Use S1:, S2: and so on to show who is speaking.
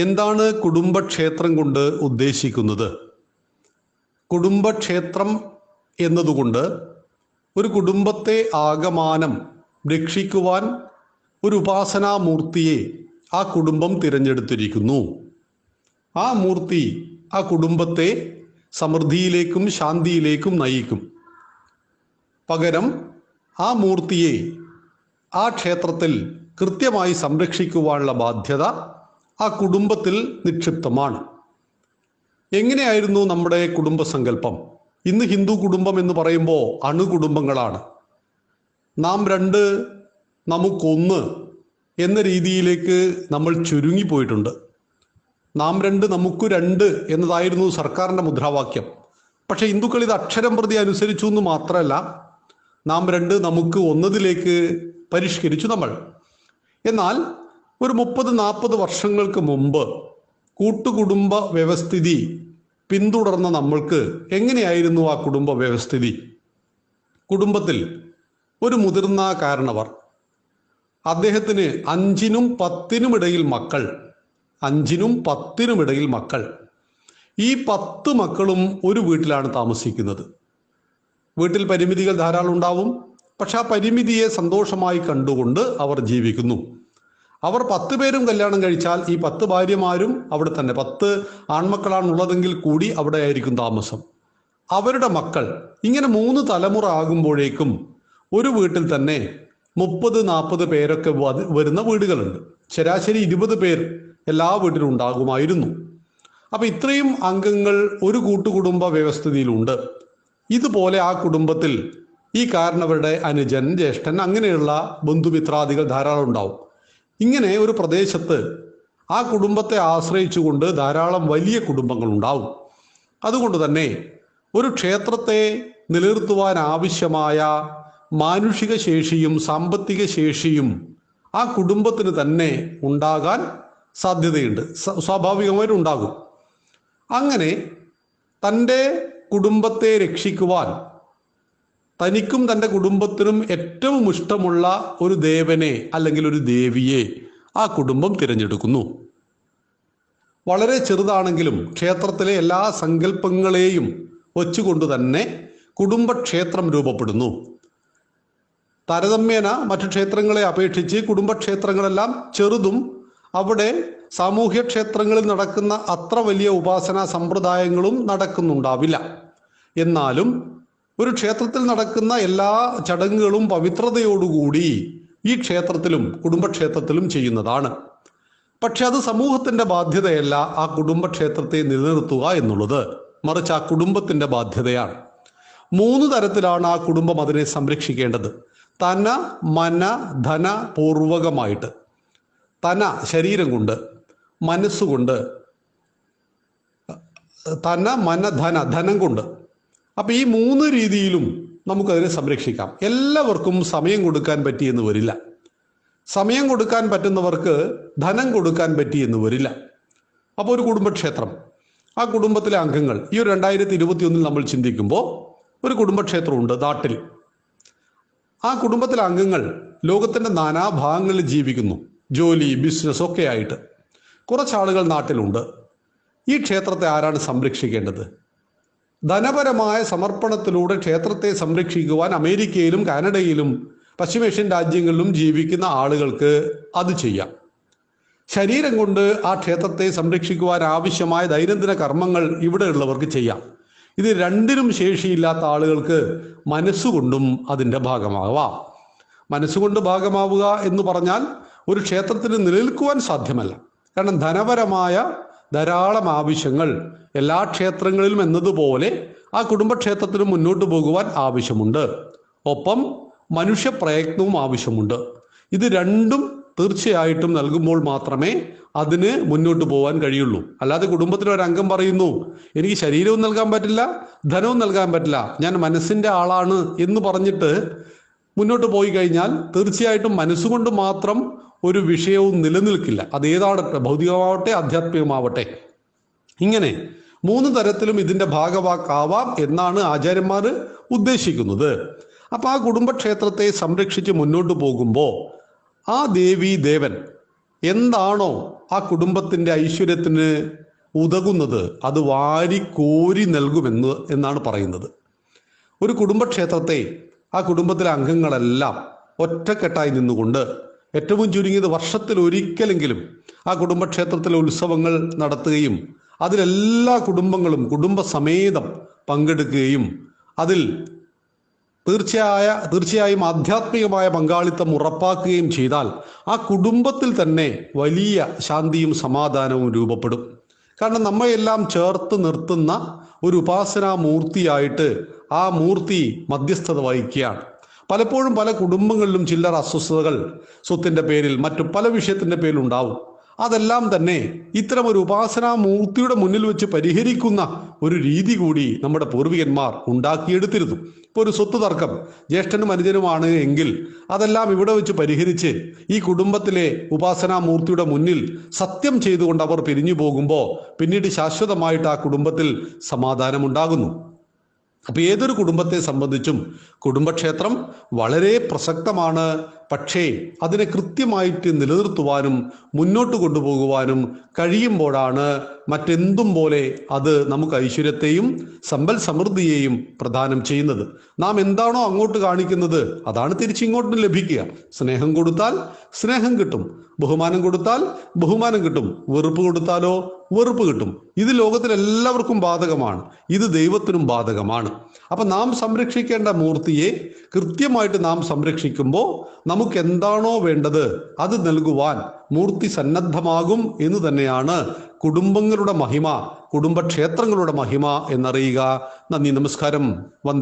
S1: എന്താണ് കുടുംബക്ഷേത്രം കൊണ്ട് ഉദ്ദേശിക്കുന്നത്? കുടുംബക്ഷേത്രം എന്നതുകൊണ്ട് ഒരു കുടുംബത്തെ ആകമാനം രക്ഷിക്കുവാൻ ഒരു ഉപാസനാമൂർത്തിയെ ആ കുടുംബം തിരഞ്ഞെടുത്തിരിക്കുന്നു. ആ മൂർത്തി ആ കുടുംബത്തെ സമൃദ്ധിയിലേക്കും ശാന്തിയിലേക്കും നയിക്കും. പകരം ആ മൂർത്തിയെ ആ ക്ഷേത്രത്തിൽ കൃത്യമായി സംരക്ഷിക്കുവാനുള്ള ബാധ്യത ആ കുടുംബത്തിൽ നിക്ഷിപ്തമാണ്. എങ്ങനെയായിരുന്നു നമ്മുടെ കുടുംബസങ്കല്പം? ഇന്ന് ഹിന്ദു കുടുംബം എന്ന് പറയുമ്പോൾ അണുകുടുംബങ്ങളാണ്. നാം രണ്ട് നമുക്കൊന്ന് എന്ന രീതിയിലേക്ക് നമ്മൾ ചുരുങ്ങിപ്പോയിട്ടുണ്ട് നാം രണ്ട് നമുക്ക് രണ്ട് എന്നതായിരുന്നു സർക്കാരിന്റെ മുദ്രാവാക്യം. പക്ഷെ ഹിന്ദുക്കൾ ഇത് അക്ഷരം പ്രതി അനുസരിച്ചു എന്ന് മാത്രമല്ല നാം രണ്ട് നമുക്ക് ഒന്നതിലേക്ക് പരിഷ്കരിച്ചു നമ്മൾ. എന്നാൽ ഒരു മുപ്പത് നാൽപ്പത് വർഷങ്ങൾക്ക് മുമ്പ് കൂട്ടുകുടുംബ വ്യവസ്ഥിതി പിന്തുടർന്ന നമ്മൾക്ക് എങ്ങനെയായിരുന്നു ആ കുടുംബ വ്യവസ്ഥിതി? കുടുംബത്തിൽ ഒരു മുതിർന്ന കാരണവർ അദ്ദേഹത്തിന് അഞ്ചിനും പത്തിനും ഇടയിൽ മക്കൾ അഞ്ചിനും പത്തിനും ഇടയിൽ മക്കൾ. ഈ പത്ത് മക്കളും ഒരു വീട്ടിലാണ് താമസിക്കുന്നത്. വീട്ടിൽ പരിമിതികൾ ധാരാളം ഉണ്ടാവും. പക്ഷെ ആ പരിമിതിയെ സന്തോഷമായി കണ്ടുകൊണ്ട് അവർ ജീവിക്കുന്നു. അവർ പത്ത് പേരും കല്യാണം കഴിച്ചാൽ ഈ പത്ത് ഭാര്യമാരും അവിടെ തന്നെ. പത്ത് ആൺമക്കളാണുള്ളതെങ്കിൽ കൂടി അവിടെ ആയിരിക്കും താമസം. അവരുടെ മക്കൾ ഇങ്ങനെ മൂന്ന് തലമുറ ആകുമ്പോഴേക്കും ഒരു വീട്ടിൽ തന്നെ മുപ്പത് നാൽപ്പത് പേരൊക്കെ വരുന്ന വീടുകളുണ്ട്. ശരാശരി ഇരുപത് പേർ എല്ലാ വീട്ടിലും ഉണ്ടാകുമായിരുന്നു. അപ്പൊ ഇത്രയും അംഗങ്ങൾ ഒരു കൂട്ടുകുടുംബ വ്യവസ്ഥിതിയിലുണ്ട്. ഇതുപോലെ ആ കുടുംബത്തിൽ ഈ കാരണവരുടെ അനുജൻ ജ്യേഷ്ഠൻ അങ്ങനെയുള്ള ബന്ധുമിത്രാദികൾ ധാരാളം ഉണ്ടാവും. ഇങ്ങനെ ഒരു പ്രദേശത്ത് ആ കുടുംബത്തെ ആശ്രയിച്ചുകൊണ്ട് ധാരാളം വലിയ കുടുംബങ്ങൾ ഉണ്ടാവും അതുകൊണ്ട് തന്നെ ഒരു ക്ഷേത്രത്തെ നിലനിർത്തുവാൻ ആവശ്യമായ മാനുഷിക ശേഷിയും സാമ്പത്തിക ശേഷിയും ആ കുടുംബത്തിന് തന്നെ ഉണ്ടാകാൻ സാധ്യതയുണ്ട്. സ്വാഭാവികമായിട്ട് ഉണ്ടാകും. അങ്ങനെ തന്റെ കുടുംബത്തെ രക്ഷിക്കുവാൻ തനിക്കും തന്റെ കുടുംബത്തിനും ഏറ്റവും ഇഷ്ടമുള്ള ഒരു ദേവനെ അല്ലെങ്കിൽ ഒരു ദേവിയെ ആ കുടുംബം തിരഞ്ഞെടുക്കുന്നു. വളരെ ചെറുതാണെങ്കിലും ക്ഷേത്രത്തിലെ എല്ലാ സങ്കല്പങ്ങളെയും വച്ചുകൊണ്ട് തന്നെ കുടുംബക്ഷേത്രം രൂപപ്പെടുന്നു. താരതമ്യേന മറ്റു ക്ഷേത്രങ്ങളെ അപേക്ഷിച്ച് കുടുംബക്ഷേത്രങ്ങളെല്ലാം ചെറുതും അവിടെ സാമൂഹ്യ ക്ഷേത്രങ്ങളിൽ നടക്കുന്ന അത്ര വലിയ ഉപാസനാ സമ്പ്രദായങ്ങളും നടക്കുന്നുണ്ടാവില്ല. എന്നാലും ഒരു ക്ഷേത്രത്തിൽ നടക്കുന്ന എല്ലാ ചടങ്ങുകളും പവിത്രതയോടുകൂടി ഈ ക്ഷേത്രത്തിലും കുടുംബക്ഷേത്രത്തിലും ചെയ്യുന്നതാണ്. പക്ഷെ അത് സമൂഹത്തിന്റെ ബാധ്യതയല്ല ആ കുടുംബക്ഷേത്രത്തെ നിലനിർത്തുക എന്നുള്ളത്. മറിച്ച് ആ കുടുംബത്തിന്റെ ബാധ്യതയാണ്. മൂന്ന് തരത്തിലാണ് ആ കുടുംബം അതിനെ സംരക്ഷിക്കേണ്ടത്. തന മന ധന പൂർവകമായിട്ട്. തന ശരീരം കൊണ്ട് മനസ്സുകൊണ്ട് തന മന ധന ധനം കൊണ്ട്. അപ്പൊ ഈ മൂന്ന് രീതിയിലും നമുക്കതിനെ സംരക്ഷിക്കാം. എല്ലാവർക്കും സമയം കൊടുക്കാൻ പറ്റിയെന്ന് വരില്ല. സമയം കൊടുക്കാൻ പറ്റുന്നവർക്ക് ധനം കൊടുക്കാൻ പറ്റിയെന്ന് വരില്ല. അപ്പോൾ ഒരു കുടുംബക്ഷേത്രം. ആ കുടുംബത്തിലെ അംഗങ്ങൾ ഈ ഒരു രണ്ടായിരത്തി ഇരുപത്തി ഒന്നിൽ നമ്മൾ ചിന്തിക്കുമ്പോൾ ഒരു കുടുംബക്ഷേത്രമുണ്ട് നാട്ടിൽ. ആ കുടുംബത്തിലെ അംഗങ്ങൾ ലോകത്തിന്റെ നാനാഭാഗങ്ങളിൽ ജീവിക്കുന്നു. ജോലി ബിസിനസ് ഒക്കെ ആയിട്ട്. കുറച്ചാളുകൾ നാട്ടിലുണ്ട്. ഈ ക്ഷേത്രത്തെ ആരാണ് സംരക്ഷിക്കേണ്ടത്? ധനപരമായ സമർപ്പണത്തിലൂടെ ക്ഷേത്രത്തെ സംരക്ഷിക്കുവാൻ അമേരിക്കയിലും കാനഡയിലും പശ്ചിമേഷ്യൻ രാജ്യങ്ങളിലും ജീവിക്കുന്ന ആളുകൾക്ക് അത് ചെയ്യാം. ശരീരം കൊണ്ട് ആ ക്ഷേത്രത്തെ സംരക്ഷിക്കുവാൻ ആവശ്യമായ ദൈനംദിന കർമ്മങ്ങൾ ഇവിടെയുള്ളവർക്ക് ചെയ്യാം. ഇത് രണ്ടിനും ശേഷിയില്ലാത്ത ആളുകൾക്ക് മനസ്സുകൊണ്ടും അതിന്റെ ഭാഗമാവാം. മനസ്സുകൊണ്ട് ഭാഗമാവുക എന്ന് പറഞ്ഞാൽ ഒരു ക്ഷേത്രത്തിന് നിലനിൽക്കുവാൻ സാധ്യമല്ല. കാരണം ധനപരമായ ധാരാളം ആവശ്യങ്ങൾ എല്ലാ ക്ഷേത്രങ്ങളിലും എന്നതുപോലെ ആ കുടുംബക്ഷേത്രത്തിന് മുന്നോട്ട് പോകുവാൻ ആവശ്യമുണ്ട്. ഒപ്പം മനുഷ്യ പ്രയത്നവും ആവശ്യമുണ്ട്. ഇത് രണ്ടും തീർച്ചയായിട്ടും നൽകുമ്പോൾ മാത്രമേ അതിന് മുന്നോട്ട് പോകാൻ കഴിയുള്ളൂ. അല്ലാതെ കുടുംബത്തിലെ ഒരു അംഗം പറയുന്നു എനിക്ക് ശരീരവും നൽകാൻ പറ്റില്ല ധനവും നൽകാൻ പറ്റില്ല. ഞാൻ മനസ്സിന്റെ ആളാണ് എന്ന് പറഞ്ഞിട്ട് മുന്നോട്ട് പോയി കഴിഞ്ഞാൽ തീർച്ചയായിട്ടും മനസ്സുകൊണ്ട് മാത്രം ഒരു വിഷയവും നിലനിൽക്കില്ല. അത് ഏതാവട്ടെ ഭൗതികമാവട്ടെ ആധ്യാത്മികമാവട്ടെ. ഇങ്ങനെ മൂന്ന് തരത്തിലും ഇതിന്റെ ഭാഗവാക്കാവാം എന്നാണ് ആചാര്യന്മാർ ഉദ്ദേശിക്കുന്നത്. അപ്പൊ ആ കുടുംബക്ഷേത്രത്തെ സംരക്ഷിച്ച് മുന്നോട്ട് പോകുമ്പോൾ ആ ദേവി ദേവൻ എന്താണോ ആ കുടുംബത്തിന്റെ ഐശ്വര്യത്തിന് ഉതകുന്നത് അത് വാരി കോരി നൽകുമെന്ന് എന്നാണ് പറയുന്നത്. ഒരു കുടുംബക്ഷേത്രത്തെ ആ കുടുംബത്തിലെ അംഗങ്ങളെല്ലാം ഒറ്റക്കെട്ടായി നിന്നുകൊണ്ട് ഏറ്റവും ചുരുങ്ങിയത് വർഷത്തിൽ ഒരിക്കലെങ്കിലും ആ കുടുംബക്ഷേത്രത്തിലെ ഉത്സവങ്ങൾ നടത്തുകയും അതിലെല്ലാ കുടുംബങ്ങളും കുടുംബസമേതം പങ്കെടുക്കുകയും അതിൽ തീർച്ചയായ തീർച്ചയായും ആധ്യാത്മികമായ പങ്കാളിത്തം ഉറപ്പാക്കുകയും ചെയ്താൽ ആ കുടുംബത്തിൽ തന്നെ വലിയ ശാന്തിയും സമാധാനവും രൂപപ്പെടും. കാരണം നമ്മയെല്ലാം ചേർത്ത് നിർത്തുന്ന ഒരു ഉപാസനാ മൂർത്തിയായിട്ട് ആ മൂർത്തി മധ്യസ്ഥത വഹിക്കുകയാണ്. പലപ്പോഴും പല കുടുംബങ്ങളിലും ചില്ലറ അസ്വസ്ഥതകൾ സ്വത്തിന്റെ പേരിൽ മറ്റു പല വിഷയത്തിന്റെ പേരിൽ ഉണ്ടാവും അതെല്ലാം തന്നെ ഇത്തരം ഒരു ഉപാസനാ മൂർത്തിയുടെ മുന്നിൽ വെച്ച് പരിഹരിക്കുന്ന ഒരു രീതി കൂടി നമ്മുടെ പൂർവികന്മാർ ഉണ്ടാക്കിയെടുത്തിരുന്നു. ഇപ്പോൾ ഒരു സ്വത്ത് തർക്കം. ജ്യേഷ്ഠനും അനുജനുമാണ് എങ്കിൽ അതെല്ലാം ഇവിടെ വെച്ച് പരിഹരിച്ച് ഈ കുടുംബത്തിലെ ഉപാസനാ മൂർത്തിയുടെ മുന്നിൽ സത്യം ചെയ്തുകൊണ്ട് അവർ പിരിഞ്ഞു പോകുമ്പോൾ പിന്നീട് ശാശ്വതമായിട്ട് ആ കുടുംബത്തിൽ സമാധാനമുണ്ടാകുന്നു. അപ്പൊ ഏതൊരു കുടുംബത്തെ സംബന്ധിച്ചും കുടുംബക്ഷേത്രം വളരെ പ്രസക്തമാണ്. പക്ഷേ അതിനെ കൃത്യമായിട്ട് നിലനിർത്തുവാനും മുന്നോട്ട് കൊണ്ടുപോകുവാനും കഴിയുമ്പോഴാണ് മറ്റെന്തും പോലെ അത് നമുക്ക് ഐശ്വര്യത്തെയും സമ്പൽ സമൃദ്ധിയെയും പ്രദാനം ചെയ്യുന്നത്. നാം എന്താണോ അങ്ങോട്ട് കാണിക്കുന്നത് അതാണ് തിരിച്ചിങ്ങോട്ടും ലഭിക്കുക. സ്നേഹം കൊടുത്താൽ സ്നേഹം കിട്ടും. ബഹുമാനം കൊടുത്താൽ ബഹുമാനം കിട്ടും. വെറുപ്പ് കൊടുത്താലോ വെറുപ്പ് കിട്ടും. ഇത് ലോകത്തിൽ എല്ലാവർക്കും ബാധകമാണ്. ഇത് ദൈവത്തിനും ബാധകമാണ്. അപ്പൊ നാം സംരക്ഷിക്കേണ്ട മൂർത്തിയെ കൃത്യമായിട്ട് നാം സംരക്ഷിക്കുമ്പോൾ നമുക്ക് എന്താണോ വേണ്ടത് അത് നൽകുവാൻ മൂർത്തി സന്നദ്ധമാകും എന്ന് തന്നെയാണ് കുടുംബങ്ങളുടെ മഹിമ കുടുംബക്ഷേത്രങ്ങളുടെ മഹിമ എന്നറിയുക. നന്ദി നമസ്കാരം.